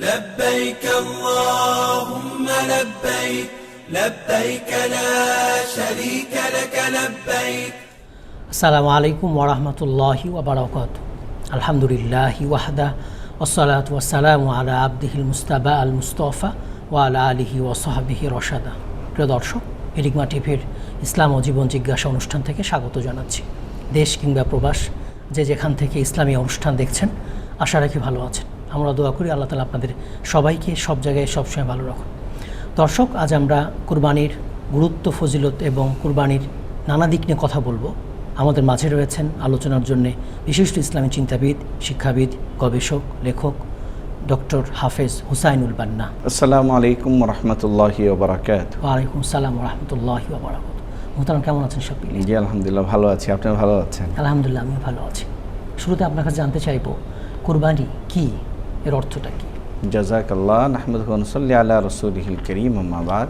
لبيك اللهم لبيك لبيك لا شريك لك لبيك আসসালামু আলাইকুম ওরহমতুল্লাহি ওবরাকাত আলহামদুলিল্লাহি ওয়াহদা ওসলাত ওয়াসালামু আলা আবদিহিল মুস্তাবা আল মুস্তফা ও আলা আলিহি ওসহাবিহি রশাদা প্রিয় দর্শক এরিগমা টিভির ইসলাম ও জীবন জিজ্ঞাসা অনুষ্ঠান থেকে স্বাগত জানাচ্ছি দেশ কিংবা প্রবাস যে যেখান থেকে ইসলামী অনুষ্ঠান দেখছেন আশা রাখি ভালো আছেন আমরা দোয়া করি আল্লাহ তালা আপনাদের সবাইকে সব জায়গায় সবসময় ভালো রাখুন। দর্শক আজ আমরা কুরবানির গুরুত্ব ফজিলত এবং কুরবানির নানা দিক নিয়ে কথা বলব। আমাদের মাঝে রয়েছেন আলোচনার জন্য বিশিষ্ট ইসলামী চিন্তাবিদ শিক্ষাবিদ গবেষক লেখক ডক্টর হাফেজ হুসাইনুল বান্না। আসসালামু আলাইকুম রহমতুল্লাহি ওবরাকাত। ওয়ালাইকুম সালাম রহমতুল্লাহ বারাকাত মোহতারাম কেমন আছেন সব? জি আলহামদুলিল্লাহ ভালো আছি। আপনি ভালো আছেন? আলহামদুলিল্লাহ আমি ভালো আছি। শুরুতে আপনার কাছে জানতে চাইব কুরবানি কি? এর অর্থটা কি জাজাক আল্লাহ নাহমদ সাল্লি আলা রসুলহিল করিম আম্মাবাদ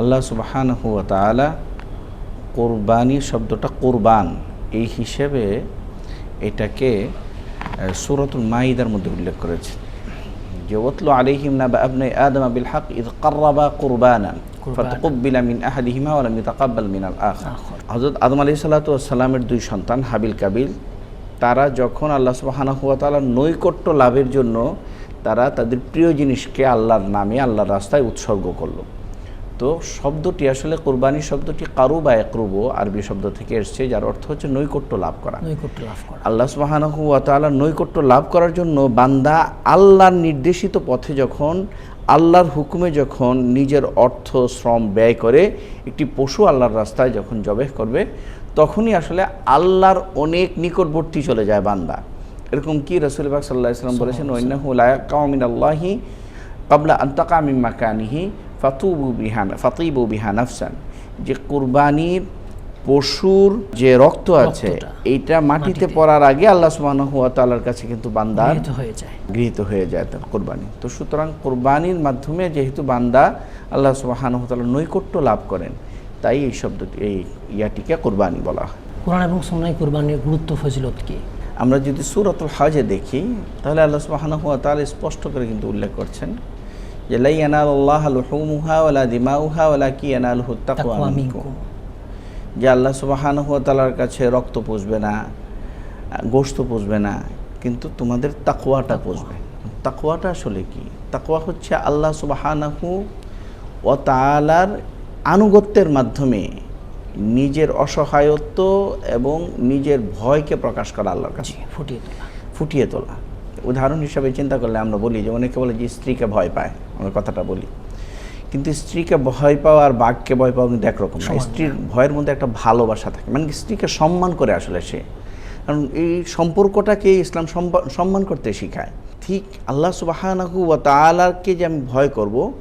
আল্লাহ সুবাহানহু তালা কোরবানি শব্দটা কোরবান এই হিসেবে এটাকে সুরতুল মাইদার মধ্যে উল্লেখ করেছে যে ওতলো আলিহিম না আবনে আদম বিল হক ইদ কার্রাবা। ফাতাকুব্বিলা মিন আহাদিহিমা ইতাকাব্বাল আল আখর। হযরত আদম সালাতু ওয়াস সালামের দুই সন্তান হাবিল কাবিল তারা যখন আল্লাহ সুবহানাহু ওয়া তাআলার নৈকট্য লাভের জন্য তারা তাদের প্রিয় জিনিসকে আল্লাহর নামে আল্লাহর রাস্তায় উৎসর্গ করল। তো শব্দটি আসলে কোরবানি শব্দটি কারু বা একরুবো আরবি শব্দ থেকে এসছে যার অর্থ হচ্ছে নৈকট্য লাভ করা। নৈকট্য লাভ করা। আল্লাহ সুবাহানহু ওয়াতালার নৈকট্য লাভ করার জন্য বান্দা আল্লাহর নির্দেশিত পথে যখন আল্লাহর হুকুমে যখন নিজের অর্থ শ্রম ব্যয় করে একটি পশু আল্লাহর রাস্তায় যখন জবেহ করবে তখনই আসলে আল্লাহর অনেক নিকটবর্তী চলে যায় বান্দা। এরকম কি রসুল বাক সাল্লাহ ইসলাম বলেছেন? লায়াকামিন আল্লাহি কাবলা আন্তাকা মিন মাকানিহি ফাতুবু বিহান ফাতিবু বিহান আফসান যে কুরবানির পশুর যে রক্ত আছে এইটা মাটিতে। পড়ার আগে আল্লাহ সুবহানাহু ওয়া তাআলার কাছে কিন্তু বান্দার হয়ে যায়। গৃহীত হয়ে যায় তার কোরবানি। তো সুতরাং কোরবানির মাধ্যমে যেহেতু বান্দা আল্লাহ সুবহানাহু ওয়া তাআলার নৈকট্য লাভ করেন তাই এই শব্দটি এই ইয়াটিকে কোরবানি বলা হয়। কোরআন এবং সুন্নায় কুরবানির গুরুত্ব ফজিলত কি? আমরা যদি সূরাতুল হাজে দেখি তাহলে আল্লাহ সুবহানাহু ওয়া তাআলা স্পষ্ট করে কিন্তু উল্লেখ করছেন যে লাই ইয়ানালুল্লাহ লুহুমুহা ওয়ালা দিমাউহা ওয়ালা কি মিনকুম। মিনকুম। যে আল্লাহ সুবাহানহ তালার কাছে রক্ত পুষবে না গোস্ত পুষবে না কিন্তু তোমাদের তাকুয়াটা পুষবে। তাকুয়াটা আসলে কি? তাকুয়া হচ্ছে আল্লাহ সুবাহানাহু ও তালার আনুগত্যের মাধ্যমে নিজের অসহায়ত্ব এবং নিজের ভয়কে প্রকাশ করা আল্লাহর কাছে। ফুটিয়ে তোলা। ফুটিয়ে তোলা। উদাহরণ হিসাবে চিন্তা করলে আমরা বলি যে অনেকে বলে যে স্ত্রীকে ভয় পায় আমরা কথাটা বলি। কিন্তু স্ত্রীকে ভয় পাওয়া আর বাঘকে ভয় পাওয়া কিন্তু একরকম না। স্ত্রীর ভয়ের মধ্যে একটা ভালোবাসা থাকে। মানে স্ত্রীকে সম্মান করে আসলে সে। কারণ এই সম্পর্কটাকে ইসলাম সম্মান করতে শেখায়। ঠিক আল্লাহ সুবাহানাহু ওয়া তাআলাকে যে আমি ভয় করব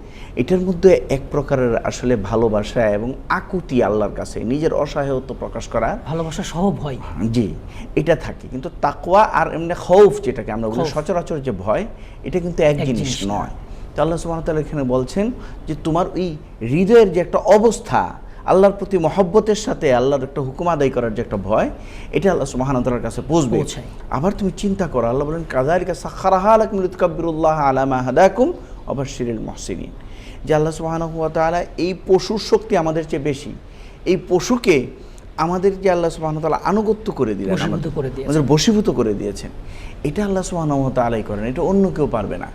এটার মধ্যে এক প্রকারের আসলে ভালোবাসা এবং আকুতি আল্লাহর কাছে নিজের অসহায়ত্ব প্রকাশ করা। ভালোবাসা সহ ভয় জি এটা থাকে। কিন্তু তাকওয়া আর এমনি খৌফ যেটাকে আমরা বলি সচরাচর যে ভয় এটা কিন্তু এক জিনিস নয়। তো আল্লাহ ওয়া এখানে বলছেন যে তোমার ওই হৃদয়ের যে একটা অবস্থা আল্লাহর প্রতি মহব্বতের সাথে আল্লাহর একটা হুকুম আদায় করার যে একটা ভয় এটা আল্লাহ সুবহানাহু কাছে পৌঁছবে। আবার তুমি চিন্তা করো আল্লাহ বলেন কাযালিকা সাখারাহা লাকুম লিতুকাব্বিরুল্লাহ আলা মা হাদাকুম বাশশিরিল মুহসিনিন। যে আল্লাহ সুবহানাহু ওয়া তাআলা এই পশুর শক্তি আমাদের চেয়ে বেশি। এই পশুকে আমাদের যে আল্লাহ তাআলা আনুগত্য করে দিলেন আমাদের- বশীভূত করে দিয়েছেন। এটা আল্লাহ সুবহানাহু ওয়া তাআলাই করেন এটা অন্য কেউ পারবে না।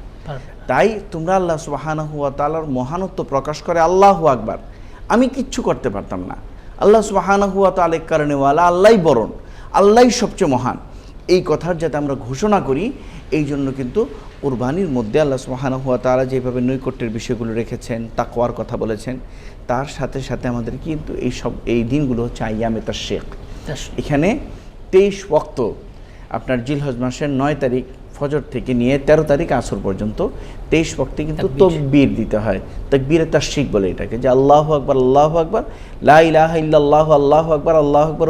তাই তোমরা আল্লাহ সুবহানাহু ওয়া তাআলার মহানত্ব প্রকাশ করে আল্লাহ আকবার। আমি কিচ্ছু করতে পারতাম না। আল্লাহ সুবহানাহু ওয়া তাআলা কারণে ওয়ালা আল্লাহই বরণ আল্লাহই সবচেয়ে মহান। এই কথার যাতে আমরা ঘোষণা করি এই জন্য কিন্তু কোরবানির মধ্যে আল্লাহ সুবহানাহু ওয়া তারা যেভাবে নৈকট্যের বিষয়গুলো রেখেছেন তাকওয়ার কথা বলেছেন তার সাথে সাথে আমাদের কিন্তু এই সব এই দিনগুলো হচ্ছে আইয়ামে শেখ এখানে তেইশ ওক্ত আপনার জিলহজ মাসের নয় তারিখ ফজর থেকে নিয়ে তেরো তারিখ আসর পর্যন্ত তেইশ ওক্তে কিন্তু তাকবীর। দিতে হয়। তকবীরে তাশরিক বলে এটাকে যে আল্লাহ আকবর আল্লাহ আকবর লা ইলাহা ইল্লাল্লাহ আল্লাহ আকবর আল্লাহ আকবর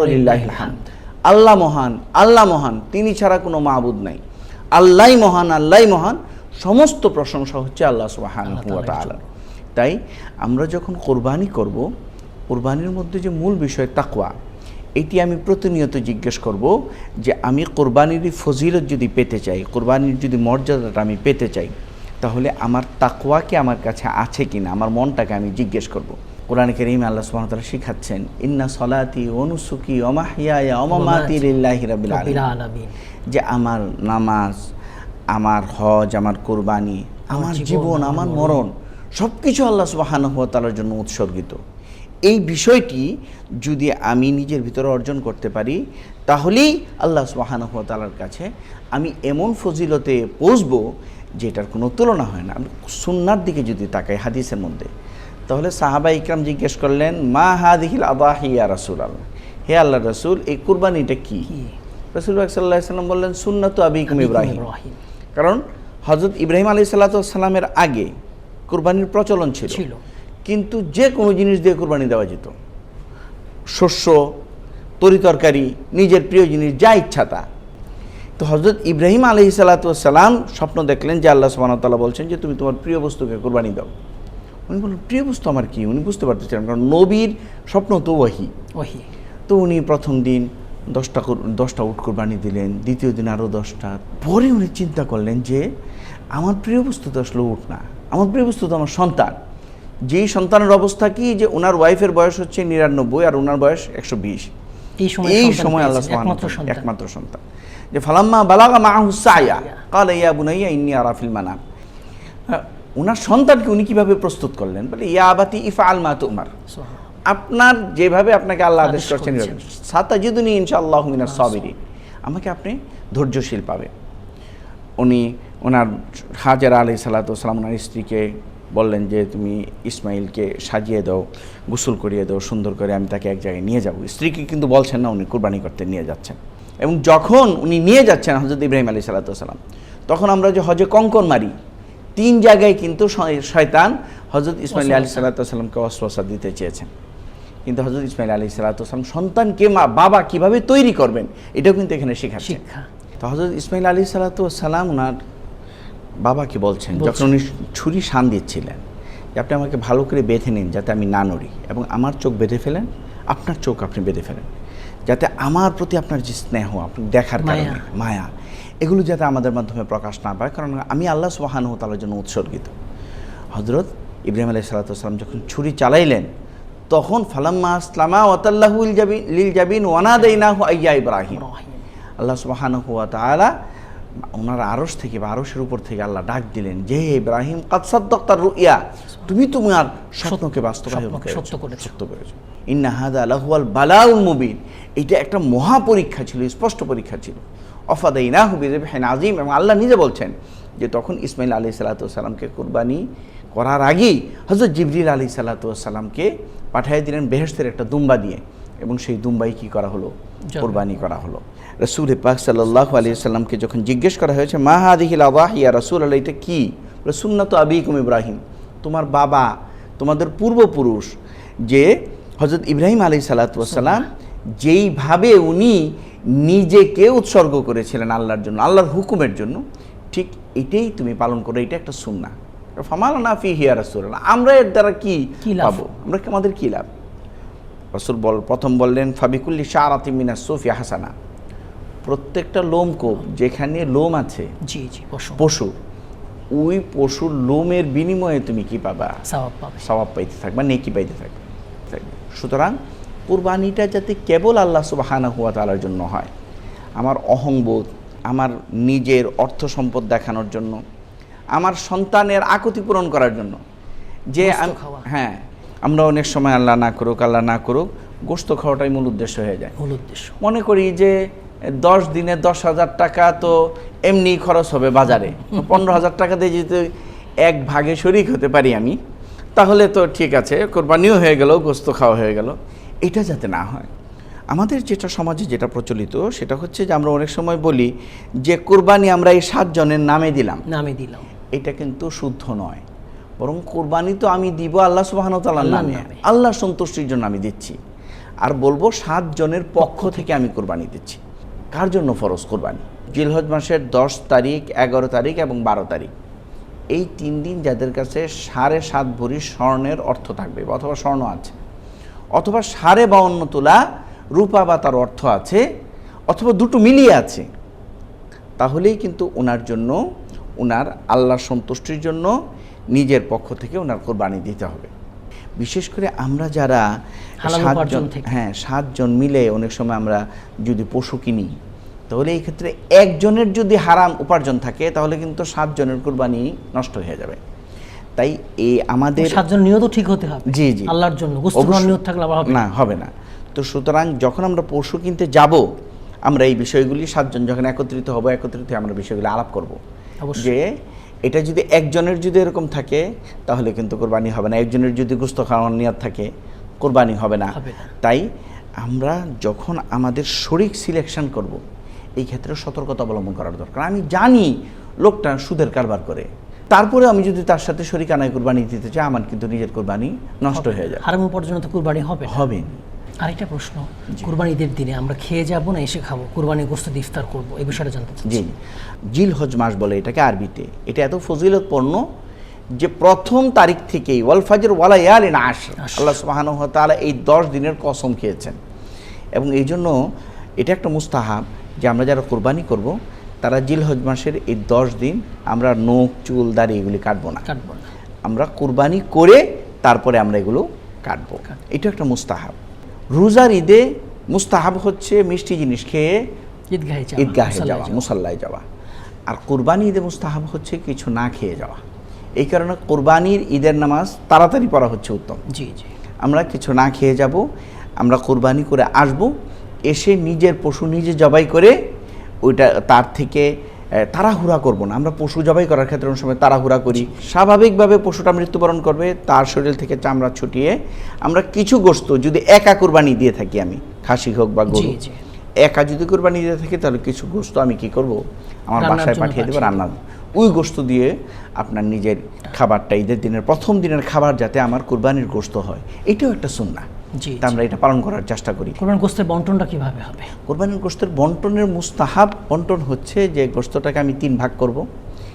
আল্লাহ মহান আল্লাহ মহান তিনি ছাড়া কোনো মাহবুদ নাই। আল্লাহ মহান আল্লাহ মহান সমস্ত প্রশংসা হচ্ছে আল্লাহ তাআলা। তাই আমরা যখন কোরবানি করব কোরবানির মধ্যে যে মূল বিষয় তাকওয়া এটি আমি প্রতিনিয়ত জিজ্ঞেস করব যে আমি কোরবানির ফজিলত যদি পেতে চাই কোরবানির যদি মর্যাদাটা আমি পেতে চাই তাহলে আমার তাকওয়া কি আমার কাছে আছে কিনা আমার মনটাকে আমি জিজ্ঞেস করব। কোরআন করিম আল্লাহ তাআলা শিখাচ্ছেন ইন্না সলাতি অনুসুকি অমাহিয়া অমামাতি লিল্লাহি রাব্বিল আলামিন। যে আমার নামাজ আমার হজ আমার কোরবানি আমার জীবন, আমার মরণ। সব কিছু আল্লাহ সুবাহানহ তালার জন্য উৎসর্গিত। এই বিষয়টি যদি আমি নিজের ভিতরে অর্জন করতে পারি তাহলেই আল্লাহ সুবাহানহ তালার কাছে আমি এমন ফজিলতে পৌঁছবো যেটার কোনো তুলনা হয় না। আমি সুন্নার দিকে যদি তাকাই হাদিসের মধ্যে তাহলে সাহাবা ইকরাম জিজ্ঞেস করলেন মা হাদিহিল আবাহি ইয়া রাসুল আল্লাহ হে আল্লাহ রসুল এই কুরবানিটা কি? রসুল সাল্লাহ সাল্লাম বললেন সুন্নত আবিকুম ইব্রাহিম। কারণ হজরত ইব্রাহিম আলী সাল্লাতামের আগে কুরবানির প্রচলন ছিল। কিন্তু যে কোনো জিনিস দিয়ে কুরবানি দেওয়া যেত। শস্য তরিতরকারি নিজের প্রিয় জিনিস যা ইচ্ছা তা। তো হজরত ইব্রাহিম আলী সাল্লাতাম স্বপ্ন দেখলেন যে আল্লাহ সুবাহতাল্লাহ বলছেন যে তুমি তোমার প্রিয় বস্তুকে কুরবানি দাও। উনি বললেন প্রিয় বস্তু আমার কি? উনি বুঝতে পারতেছিলেন কারণ নবীর স্বপ্ন তো ওয়াহি। ওহি তো উনি প্রথম দিন দশটা দশটা উট কোরবানি দিলেন দ্বিতীয় দিন আরও দশটা। পরে উনি চিন্তা করলেন যে আমার প্রিয় বস্তু তো আসলে উঠ না। আমার প্রিয় বস্তু তো আমার সন্তান। যেই সন্তানের অবস্থা কি? যে ওনার ওয়াইফের বয়স হচ্ছে নিরানব্বই আর ওনার বয়স একশো বিশ। এই সময় আল্লাহ একমাত্র সন্তান। যে ফালাম্মা বালাগা মাহু সায়া কালা ইয়া বুনাইয়া ইন্নি আরাফিল মানাম হ্যাঁ, ওনার সন্তানকে উনি কীভাবে প্রস্তুত করলেন? বলে ইয়া আবাতি ইফা আল মা তুমার। আপনার যেভাবে আপনাকে আল্লাহ আদেশ করছেন। সাতাজিদুনি ইনশাআল্লাহ মিনাস সাবিরিন। আমাকে আপনি ধৈর্যশীল পাবে। উনি ওনার হাজার আলী সাল্লাতাম ওনার স্ত্রীকে বললেন যে তুমি ইসমাইলকে সাজিয়ে দাও গোসল করিয়ে দাও সুন্দর করে আমি তাকে এক জায়গায় নিয়ে যাব। স্ত্রীকে কিন্তু বলছেন না উনি কুরবানি করতে নিয়ে যাচ্ছেন। এবং যখন উনি নিয়ে যাচ্ছেন হজরত ইব্রাহিম আলী সাল্লাতাম তখন আমরা যে হজে কঙ্কন মারি তিন জায়গায় কিন্তু শয়তান হজরত ইসমাইল আলী সাল্লাতামকে অস্ত্রসা দিতে চেয়েছেন কিন্তু হজরত ইসমাইল আলী সাল্লাতাম সন্তানকে মা বাবা কীভাবে তৈরি করবেন এটাও কিন্তু এখানে শেখা শিক্ষা তো হজরত ইসমাইল আলী সাল্লাতাম ওনার বাবাকে বলছেন। যখন উনি ছুরি শান দিচ্ছিলেন যে আপনি আমাকে ভালো করে বেঁধে নিন যাতে আমি না নড়ি এবং আমার চোখ বেঁধে ফেলেন আপনার চোখ আপনি বেঁধে ফেলেন যাতে আমার প্রতি আপনার যে স্নেহ আপনি দেখার। কারণে মায়া এগুলো যাতে আমাদের মাধ্যমে প্রকাশ না পায় কারণ আমি আল্লাহ সুবাহানহ তালার জন্য উৎসর্গিত। হজরত ইব্রাহিম আলাই সাল্লাতাম যখন ছুরি চালাইলেন তখন ফালাম্মা আসলামা ওয়াতাল্লাহুল জাবিন লিল জাবিন ওয়ানা দেইনাহু আইয়া ইব্রাহিম। আল্লাহ সুবাহানহ তাআলা ওনার আরস থেকে বা আরসের উপর থেকে আল্লাহ ডাক দিলেন যে ইব্রাহিম কাদসাদ্দাক্তার রুইয়া তুমি তোমার স্বপ্নকে বাস্তবায়ন স্বপ্নকে করেছ, সত্য করেছ। সত্য করেছ। ইন্না হাদা লাহুয়াল বালাউল মুবিন। এটা একটা মহা পরীক্ষা ছিল স্পষ্ট পরীক্ষা ছিল। অফাদাইনা হুবিজেন আজিম এবং আল্লাহ নিজে বলছেন যে তখন ইসমাইল আলী সাল্লাতামকে কোরবানি করার আগেই হজরত জিবরিল আলী সাল্লাতামকে পাঠিয়ে দিলেন বেহেস্তের একটা দুম্বা দিয়ে এবং সেই দুম্বাই কি করা হলো? কোরবানি করা হলো। রসুল পাক সাল্লাহ আলী সাল্লামকে যখন জিজ্ঞেস করা হয়েছে মা হাদিহিল আবাহ ইয়া রসুল আল্লাহ এটা কী? সুন্নত আবিকুম ইব্রাহিম। তোমার বাবা তোমাদের পূর্বপুরুষ যে হজরত ইব্রাহিম আলী সাল্লাতাম যেইভাবে উনি নিজেকে উৎসর্গ করেছিলেন আল্লাহর জন্য আল্লাহর হুকুমের জন্য। ঠিক এটাই তুমি পালন করো এটা একটা সুন্না ফামালানা ফি হিয়া রাসূল আমরা এর দ্বারা কি কি লাভ? পাবো? আমরা আমাদের কি লাভ? রসুল বল প্রথম বললেন ফাবিকুল্লি শাহরাতি মিনা সুফিয়া হাসানা। প্রত্যেকটা লোমকূপ যেখানে লোম আছে জি জি পশু। ওই পশুর লোমের বিনিময়ে তুমি কি পাবা? সওয়াব পাবে। সবাব পাইতে থাকবা নেকি পাইতে থাকবে। সুতরাং কুরবানিটা যাতে কেবল আল্লাহ সুবাহানা হুয়া তালার জন্য হয়। আমার অহংবোধ আমার নিজের অর্থ সম্পদ দেখানোর জন্য আমার সন্তানের আকুতি পূরণ করার জন্য। যে হ্যাঁ আমরা অনেক সময় আল্লাহ না করুক আল্লাহ না করুক গোস্ত খাওয়াটাই মূল উদ্দেশ্য হয়ে যায়। মূল উদ্দেশ্য। মনে করি যে দশ দিনে দশ হাজার টাকা তো এমনি খরচ হবে বাজারে। পনেরো হাজার টাকা দিয়ে যদি এক ভাগে শরিক হতে পারি আমি তাহলে তো ঠিক আছে কোরবানিও হয়ে গেল গোস্ত খাওয়া হয়ে গেল। এটা যাতে না হয়। আমাদের যেটা সমাজে যেটা প্রচলিত সেটা হচ্ছে যে আমরা অনেক সময় বলি যে কোরবানি আমরা এই সাতজনের নামে দিলাম। নামে দিলাম। এটা কিন্তু শুদ্ধ নয়। বরং কোরবানি তো আমি দিব আল্লাহ আল্লাহর নামে। নামে। আল্লাহ সন্তুষ্টির জন্য আমি দিচ্ছি। আর বলব সাত জনের পক্ষ থেকে আমি কোরবানি দিচ্ছি। কার জন্য ফরজ কোরবানি? জিলহজ মাসের দশ তারিখ এগারো তারিখ এবং বারো তারিখ। এই তিন দিন যাদের কাছে সাড়ে সাত ভরি স্বর্ণের অর্থ থাকবে অথবা স্বর্ণ আছে। অথবা সাড়ে বাউন্ন তোলা রূপা বা তার অর্থ আছে অথবা দুটো মিলিয়ে আছে তাহলেই কিন্তু ওনার জন্য ওনার আল্লাহর সন্তুষ্টির জন্য নিজের পক্ষ থেকে ওনার কোরবানি দিতে হবে বিশেষ করে আমরা যারা সাতজন। হ্যাঁ সাতজন মিলে অনেক সময় আমরা যদি পশু কিনি তাহলে এই ক্ষেত্রে একজনের যদি হারাম উপার্জন থাকে তাহলে কিন্তু সাতজনের কোরবানি নষ্ট হয়ে যাবে তাই এই আমাদের সাতজন নিয়ত ঠিক হতে হবে। জি জি। আল্লাহর জন্য। নিয়ত থাকলে আবার হবে। না হবে না। তো সুতরাং যখন আমরা পশু কিনতে যাব আমরা এই বিষয়গুলি সাতজন যখন একত্রিত হব একত্রিত হয়ে আমরা বিষয়গুলি আলাপ করব। অবশ্যই। যে এটা যদি একজনের যদি এরকম থাকে তাহলে কিন্তু কোরবানি হবে না। একজনের যদি গুস্ত খাওয়ার নিয়ত থাকে কোরবানি হবে না। হবে না। তাই আমরা যখন আমাদের শরিক সিলেকশন করব এই ক্ষেত্রে সতর্কতা অবলম্বন করার দরকার। আমি জানি লোকটা সুদের কারবার করে। তারপরে আমি যদি তার সাথে শরিক আনায় কোরবানি দিতে চাই আমার কিন্তু নিজের কোরবানি নষ্ট হয়ে যাবে। হারাম উপার্জন তো কুরবানি হবে। হবে। আরেকটা প্রশ্ন কুরবানি ঈদের দিনে আমরা খেয়ে যাব না এসে খাব? কুরবানি গোস্ত দিয়ে ইফতার করব এই বিষয়টা জানতে জি জিল হজ মাস বলে এটাকে আরবিতে। এটা এত ফজিলতপূর্ণ যে প্রথম তারিখ থেকেই ওয়াল ফাজর ওয়ালা ইয়ালিন আশ আল্লাহ সুবহানাহু ওয়া তাআলা এই দশ দিনের কসম খেয়েছেন। এবং এই জন্য এটা একটা মুস্তাহাব যে আমরা যারা কোরবানি করব তারা জিল হজ মাসের এই দশ দিন আমরা নখ চুল দাড়ি এগুলি কাটবো না। কাটবো না। আমরা কোরবানি করে তারপরে আমরা এগুলো কাটবো। এটা একটা মুস্তাহাব। রোজার ঈদে মুস্তাহাব হচ্ছে মিষ্টি জিনিস খেয়ে ঈদগাহে ঈদগাহে যাওয়া। মুসাল্লায় যাওয়া। আর কোরবানি ঈদে মুস্তাহাব হচ্ছে কিছু না খেয়ে যাওয়া। এই কারণে কোরবানির ঈদের নামাজ তাড়াতাড়ি পড়া হচ্ছে উত্তম। জি জি। আমরা কিছু না খেয়ে যাব আমরা কোরবানি করে আসব এসে নিজের পশু নিজে জবাই করে ওইটা তার থেকে তাড়াহুড়া করব না। আমরা পশু জবাই করার ক্ষেত্রে অনেক সময় তাড়াহুড়া করি। স্বাভাবিকভাবে পশুটা মৃত্যুবরণ করবে তার শরীর থেকে চামড়া ছুটিয়ে আমরা কিছু গোস্ত যদি একা কোরবানি দিয়ে থাকি আমি খাসি হোক বা গরু। একা যদি কোরবানি দিয়ে থাকি তাহলে কিছু গোস্ত আমি কি করব? আমার বাসায় পাঠিয়ে দেবো রান্না। ওই গোস্ত দিয়ে আপনার নিজের খাবারটা ঈদের দিনের প্রথম দিনের খাবার যাতে আমার কোরবানির গোস্ত হয়। এটাও একটা সুন্না জি, আমরা এটা পালন করার চেষ্টা করি। কোরবানি গোস্তের বন্টনটা কীভাবে হবে? কোরবানির গোস্তের বন্টনের মুস্তাহাব বন্টন হচ্ছে যে গোস্তটাকে আমি তিন ভাগ করব।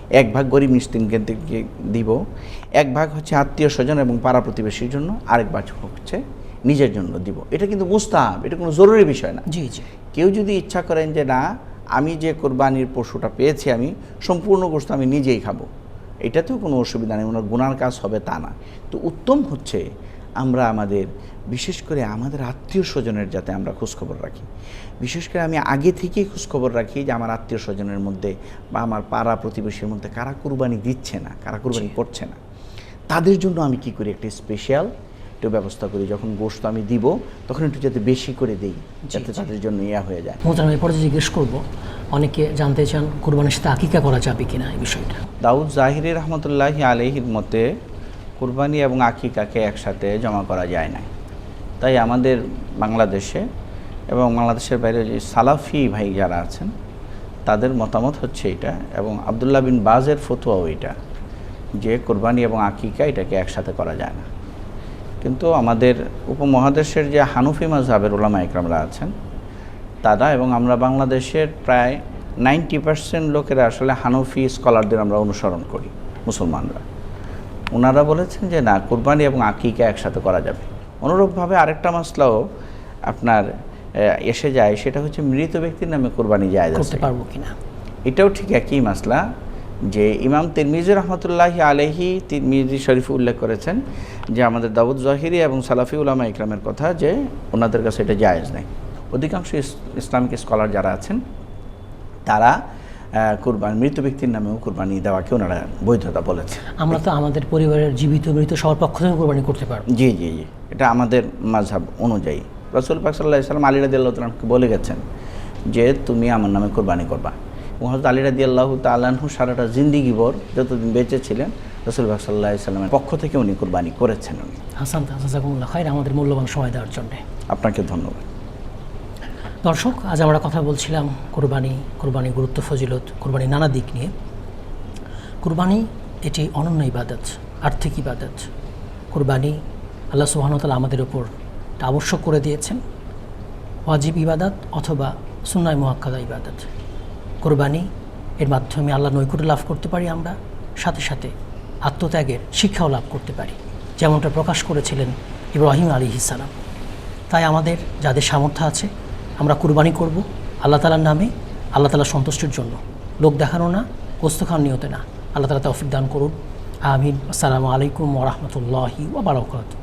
এক ভাগ গরিব মিসকিনকে দিব। এক ভাগ হচ্ছে আত্মীয় স্বজন এবং পাড়া প্রতিবেশীর জন্য। আরেক ভাগ হচ্ছে নিজের জন্য দিব। এটা কিন্তু মুস্তাহাব এটা কোনো জরুরি বিষয় না। জি জি। কেউ যদি ইচ্ছা করেন যে না আমি যে কোরবানির পশুটা পেয়েছি আমি সম্পূর্ণ গোস্ত আমি নিজেই খাব। এটাতেও কোনো অসুবিধা নেই ওনার গুনার কাজ হবে তা না। তো উত্তম হচ্ছে আমরা আমাদের বিশেষ করে আমাদের আত্মীয় স্বজনের যাতে আমরা খোঁজখবর রাখি। বিশেষ করে আমি আগে থেকেই খোঁজখবর রাখি যে আমার আত্মীয় স্বজনের মধ্যে বা আমার পাড়া প্রতিবেশীর মধ্যে কারা কুরবানি দিচ্ছে না কারা কুরবানি করছে না। তাদের জন্য আমি কি করি? একটা স্পেশাল একটু ব্যবস্থা করি। যখন গোস্ত আমি দিব তখন একটু যাতে বেশি করে দিই যাতে তাদের জন্য ইয়া হয়ে যায়। মোহতারাম এরপরে জিজ্ঞেস করব অনেকে জানতে চান কোরবানির সাথে আকিকা করা যাবে কিনা এই বিষয়টা। দাউদ জাহিরের রহমতুল্লাহি আলহির মতে কুরবানি এবং আকিকাকে একসাথে জমা করা যায় না তাই আমাদের বাংলাদেশে এবং বাংলাদেশের বাইরে যে সালাফি ভাই যারা আছেন, তাদের মতামত হচ্ছে এটা এবং আবদুল্লাহ বিন বাজের ফতুয়াও এটা যে কোরবানি এবং আকিকা এটাকে একসাথে করা যায় না। কিন্তু আমাদের উপমহাদেশের যে হানুফি মাজহাবের ওলামা একরামরা আছেন, তারা এবং আমরা বাংলাদেশের প্রায় নাইনটি পার্সেন্ট লোকেরা আসলে হানফি স্কলারদের আমরা অনুসরণ করি, মুসলমানরা। ওনারা বলেছেন যে না কোরবানি এবং আকিকা একসাথে করা যাবে। অনুরূপভাবে আরেকটা মাসলাও আপনার এসে যায় সেটা হচ্ছে মৃত ব্যক্তির নামে কোরবানি যায় করতে পারব কিনা? এটাও ঠিক একই মাসলা যে ইমাম তিরমিজি রহমতুল্লাহি আলহি তিরমিজি শরীফ উল্লেখ করেছেন যে আমাদের দাউদ জহিরি এবং সালাফি উলামা ইকরামের কথা যে ওনাদের কাছে এটা জায়েজ নেই। অধিকাংশ ইসলামিক স্কলার যারা আছেন তারা কুরবান মৃত ব্যক্তির নামেও কুরবানি দেওয়াকে ওনারা বৈধতা বলেছে। আমরা তো আমাদের পরিবারের জীবিত মৃত সবার পক্ষ থেকে কোরবানি করতে পারব। জি জি জি। এটা আমাদের মাঝহাব অনুযায়ী। রসুল পাক সাল্লাহ ইসলাম আলী আল্লাহকে বলে গেছেন যে তুমি আমার নামে কোরবানি করবা। এবং হজরত আলী রাদি আল্লাহ তালাহু সারাটা জিন্দিগিবর যতদিন বেঁচে ছিলেন রসুল পাক সাল্লাহ ইসলামের পক্ষ থেকে উনি কোরবানি করেছেন উনি। হাসান খাইর আমাদের মূল্যবান সময় দেওয়ার জন্যে। আপনাকে ধন্যবাদ। দর্শক, আজ আমরা কথা বলছিলাম কোরবানি কোরবানি গুরুত্ব, ফজিলত কোরবানি নানা দিক নিয়ে। কোরবানি এটি অনন্য ইবাদত, আর্থিক ইবাদত। কোরবানি আল্লাহ সুবাহতাল আমাদের ওপর এটা আবশ্যক করে দিয়েছেন। ওয়াজিব ইবাদত অথবা সুন্নায় মোহাক্কাদা ইবাদত। কোরবানি এর মাধ্যমে আল্লাহ নৈকুট্য লাভ করতে পারি আমরা, সাথে সাথে আত্মত্যাগের শিক্ষাও লাভ করতে পারি, যেমনটা প্রকাশ করেছিলেন ইব্রাহিম আলী ইসালাম তাই আমাদের যাদের সামর্থ্য আছে আমরা কুরবানি করব আল্লাহ তালার নামে, আল্লাহ তালার সন্তুষ্টির জন্য। লোক দেখানো না, গোস্ত খাওয়ার নিয়তে না। আল্লাহ তালা তৌফিক দান করুন। আমিন। আসসালামু আলাইকুম ওরহমতুল্লাহি ওবরাকাতুহ